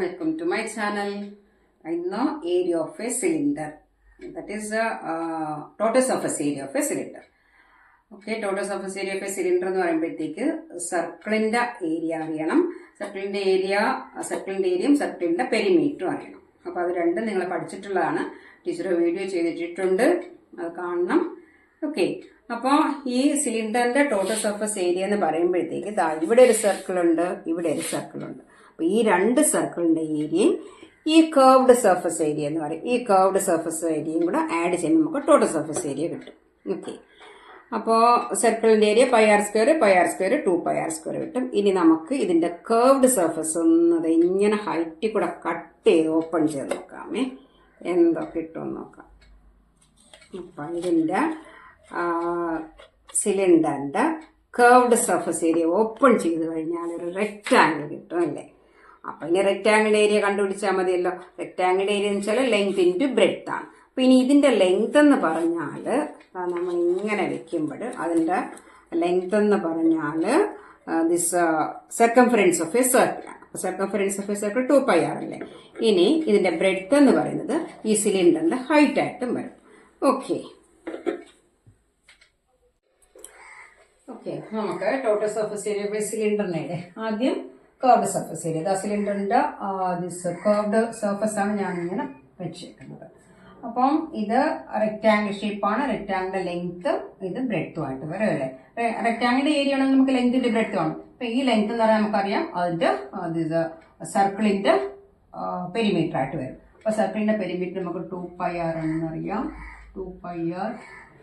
welcome to my channel. I know area of a cylinder. That is the uh, total surface area of a cylinder. Okay total surface area of a cylinder എന്ന് പറയുമ്പോഴത്തേക്ക് സർക്കിളിന്റെ area അറിയണം സർക്കിളിന്റെ area സർക്കിളിന്റെ ഏരിയയും സർക്കിളിന്റെ പെരിമീറ്ററും അറിയണം അപ്പോൾ അത് രണ്ടും നിങ്ങൾ പഠിച്ചിട്ടുള്ളതാണ് ടീച്ചർ വീഡിയോ ചെയ്തിട്ടുണ്ട് അത് കാണണം ഓക്കെ അപ്പോൾ ഈ സിലിണ്ടറിന്റെ ടോട്ടൽ സർഫസ് ഏരിയ എന്ന് പറയുമ്പോഴത്തേക്ക് ഇവിടെ ഒരു സർക്കിൾ ഉണ്ട് ഇവിടെ ഒരു സർക്കിൾ ഉണ്ട് അപ്പോൾ ഈ രണ്ട് സർക്കിളിന്റെ ഏരിയയും ഈ കർവ്ഡ് സർഫസ് ഏരിയ എന്ന് പറയും. ഈ കർവ്ഡ് സർഫസ് ഏരിയയും കൂടെ ആഡ് ചെയ്ത് നമുക്ക് ടോട്ടൽ സർഫസ് ഏരിയ കിട്ടും. ഓക്കെ അപ്പോൾ സർക്കിളിന്റെ area pi r square pi r square two pi r square കിട്ടും. ഇനി നമുക്ക് ഇതിന്റെ കേർവ്ഡ് സർഫസ് ഒന്നത് ഇങ്ങനെ ഹൈറ്റിൽ കൂടെ കട്ട് ചെയ്ത് ഓപ്പൺ ചെയ്ത് നോക്കാമേ. എന്തൊക്കെ കിട്ടുമെന്ന് നോക്കാം. അപ്പം ഇതിന്റെ സിലിണ്ടറിന്റെ കേർവ്ഡ് സർഫസ് ഏരിയ ഓപ്പൺ ചെയ്ത് കഴിഞ്ഞാൽ ഒരു റെക്റ്റാങ്കിൾ കിട്ടും അല്ലേ? അപ്പം ഇനി റെക്റ്റാങ്കിൾ ഏരിയ കണ്ടുപിടിച്ചാൽ മതിയല്ലോ. റെക്റ്റാങ്കിൾ ഏരിയ എന്ന് വെച്ചാൽ ലെങ്ത് ഇന്റു ബ്രെഡ്ത്ത് ആണ്. അപ്പം ഇനി ഇതിന്റെ ലെങ്ത് എന്ന് പറഞ്ഞാൽ നമ്മൾ ഇങ്ങനെ വെക്കുമ്പോൾ അതിന്റെ ലെങ്ത് എന്ന് പറഞ്ഞാൽ this circumference of a സർക്കിളാണ് circumference of a circle two pi r അല്ലേ? ഇനി ഇതിന്റെ ബ്രെഡ്ത്ത് എന്ന് പറയുന്നത് ഈ സിലിണ്ടറിന്റെ ഹൈറ്റ് ആയിട്ടും വരും. ഓക്കെ ഓക്കെ നമുക്ക് ടോട്ടൽ സർഫസ് ഏരിയ ബൈ സിലിണ്ടറിനെ ആദ്യം കർവ്ഡ് സർഫസ് ഏരിയ ആ സിലിണ്ടറിന്റെ ദിസ് കർവ്ഡ് സർഫസ് ആണ് ഞാൻ ഇങ്ങനെ വെച്ചേക്കുന്നത്. അപ്പം ഇത് റെക്റ്റാങ്കിൾ ഷേപ്പാണ് റെക്റ്റാങ്കിളിന്റെ ലെങ്ത് ഇത് ബ്രെഡ്ത്തും ആയിട്ട് വരും അല്ലേ? റെക്റ്റാങ്കിളിന്റെ ഏരിയ ആണെങ്കിൽ നമുക്ക് ലെങ്ത്തിന്റെ ബ്രെഡ്ത്ത് ആണ് അപ്പൊ ഈ ലെങ്ത് എന്ന് പറഞ്ഞാൽ നമുക്കറിയാം. അതിന്റെ ഇത് സർക്കിളിന്റെ പെരിമീറ്റർ ആയിട്ട് വരും. അപ്പൊ സർക്കിളിന്റെ പെരിമീറ്റർ നമുക്ക് ടു പൈ ആർ ആണെന്ന് അറിയാം. ടു പൈ ആർ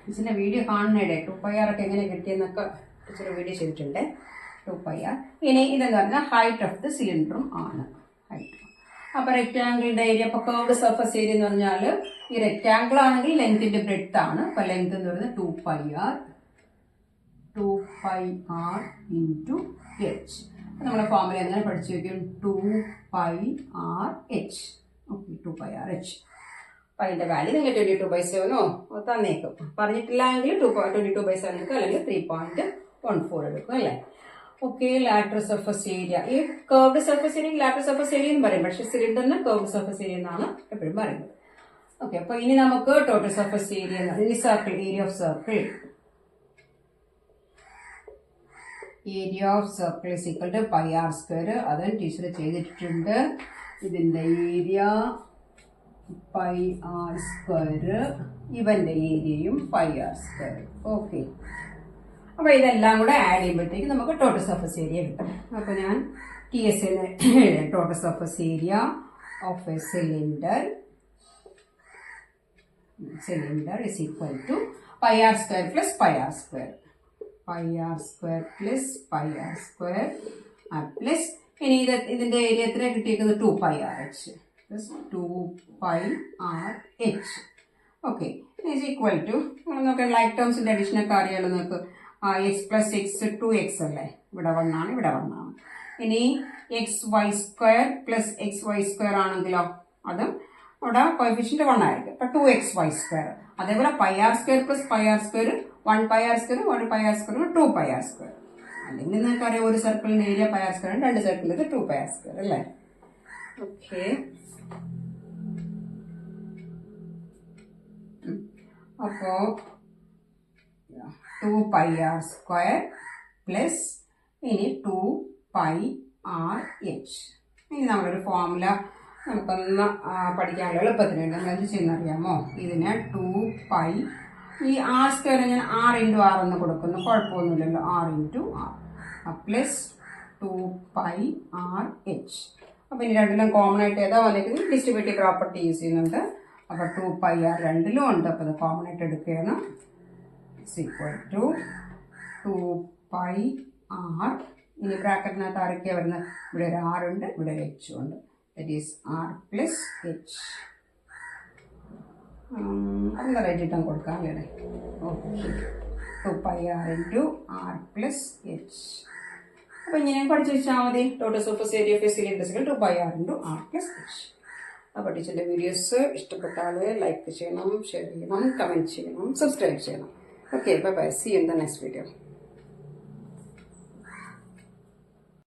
ടീച്ചറിന്റെ വീഡിയോ കാണുന്നേടെ ടു പൈ ആർ ഒക്കെ എങ്ങനെ കിട്ടിയെന്നൊക്കെ ഇച്ചിരി വീഡിയോ ചെയ്തിട്ടുണ്ട്. ടു പൈ ആർ ഇനി ഇതെന്ന് പറഞ്ഞാൽ ഹൈറ്റ് ഓഫ് ദി സിലിണ്ടറും ആണ്. ഹൈറ്റ് അപ്പൊ റെക്ടാങ്കിളിന്റെ ഏരിയ അപ്പൊ കേർഡ് സർഫസ് ഏരിയ എന്ന് പറഞ്ഞാൽ ഈ റെക്ടാങ്കിൾ ആണെങ്കിൽ ലെങ്തിന്റെ ബ്രെഡ്ത്ത് ആണ്. അപ്പൊ ലെങ്ത് എന്ന് പറയുന്നത് two pi r two pi r into h നമ്മുടെ ഫോമിൽ എങ്ങനെ പഠിച്ചു വെക്കും? Two pi r h okay two pi r h അപ്പം അതിന്റെ വാല്യൂ നിങ്ങൾ ട്വന്റി ടു ബൈ സെവനോ തന്നേക്കും. പറഞ്ഞിട്ടില്ലെങ്കിൽ two twenty two by seven എടുക്കും അല്ലെങ്കിൽ ത്രീ പോയിന്റ് വൺ ഫോർ എടുക്കും അല്ലേ? ഓക്കെ ലാറ്റർ സർഫസ് ഏരിയ ഈ curved surface area lateral surface area എന്ന് പറയും. പക്ഷെ സിലിണ്ടറിന് കർവ്ഡ് സർഫസ് ഏരിയ എന്നാണ് എപ്പോഴും പറയുന്നത്. ഓക്കെ അപ്പൊ ഇനി നമുക്ക് total surface area circle area of circle area of circle is equal to pi r square അത് ടീച്ചർ ചെയ്തിട്ടുണ്ട്. ഇതിന്റെ ഏരിയ പൈ ആർ സ്ക്വയർ ഇവന്റെ ഏരിയയും പൈ ആർ സ്ക്വയർ ഓക്കെ അപ്പോൾ ഇതെല്ലാം കൂടെ ആഡ് ചെയ്യുമ്പോഴത്തേക്ക് നമുക്ക് ടോട്ടൽ സർഫസ് ഏരിയ കിട്ടും. അപ്പോൾ ഞാൻ ടി എസ് എഴുതാം total surface area of a cylinder cylinder is equal to pi r square plus pi r square pi r square plus pi r square plus ഇനി ഇത് ഇതിന്റെ area എത്ര കിട്ടിയേക്കുന്നത്? Two pi r h plus two pi r h okay is equal to നമുക്ക് like ടേംസിന്റെ അഡീഷനൊക്കെ അറിയാലോ നമുക്ക് x plus x two x അല്ലേ? ഇവിടെ വണ്ണാണ് ഇവിടെ വണ്ണാണ് ഇനി x y square plus x y square ആണെങ്കിലോ? അതും അവിടെ കോഫിഷ്യന്റ് വൺ ആയിരിക്കും. ഇപ്പൊ ടു എക്സ് വൈ സ്ക്വയർ അതേപോലെ pi r square plus pi r square one pi r square one pi r square two pi r square അല്ലെങ്കിൽ നിങ്ങൾക്കറിയാം ഒരു സർക്കിളിന്റെ ഏരിയ പൈ ആർ സ്ക്വയർ രണ്ട് സർക്കിളിൽ ടു പൈ ആർ സ്ക്വയർ അല്ലേ? Okay അപ്പോ two pi r square plus ഇനി two pi R h ഇനി നമ്മളൊരു ഫോമുല നമുക്കൊന്ന് പഠിക്കാനുള്ള എളുപ്പത്തിന് വേണ്ടി നമ്മൾ എന്ത് ചെയ്യുന്നറിയാമോ ഇതിന് ടു പൈ ഈ ആർ സ്ക്വയർ ഞാൻ ആർ ഇന്റു ആർ എന്ന് കൊടുക്കുന്നു. കുഴപ്പമൊന്നുമില്ലല്ലോ. R into r plus two pi r h അപ്പോൾ ഇനി രണ്ടിലും കോമൺ ആയിട്ട് ഏതാ വന്നിരിക്കുന്നത് ഡിസ്ട്രിബ്യൂട്ടീവ് പ്രോപ്പർട്ടി യൂസ് ചെയ്യുന്നുണ്ട്. അപ്പോൾ ടു പൈ ആർ രണ്ടിലും ഉണ്ട്. അപ്പോൾ അത് കോമൺ ആയിട്ട് എടുക്കുകയാണ്. Is equal to two pi r ഇനി ബ്രാക്കറ്റിനകത്ത് ആരൊക്കെയാണ് വരുന്നത്? ഇവിടെ ഒരു ആർ ഉണ്ട് ഇവിടെ ഒരു എച്ച് ഉണ്ട്. That is r plus h അതൊന്ന് റേറ്റിട്ടാൻ കൊടുക്കാം അല്ലേ? Okay two pi r into r plus h അപ്പോൾ ഇങ്ങനെ പഠിച്ചു വെച്ചാൽ മതി. Total surface area of cylinder two pi r into r plus h അപ്പോൾ ടീച്ചറിന്റെ വീഡിയോസ് ഇഷ്ടപ്പെട്ടാൽ ലൈക്ക് ചെയ്യണം ഷെയർ ചെയ്യണം കമന്റ് ചെയ്യണം സബ്സ്ക്രൈബ് ചെയ്യണം. Okay, bye bye. See you in the next video.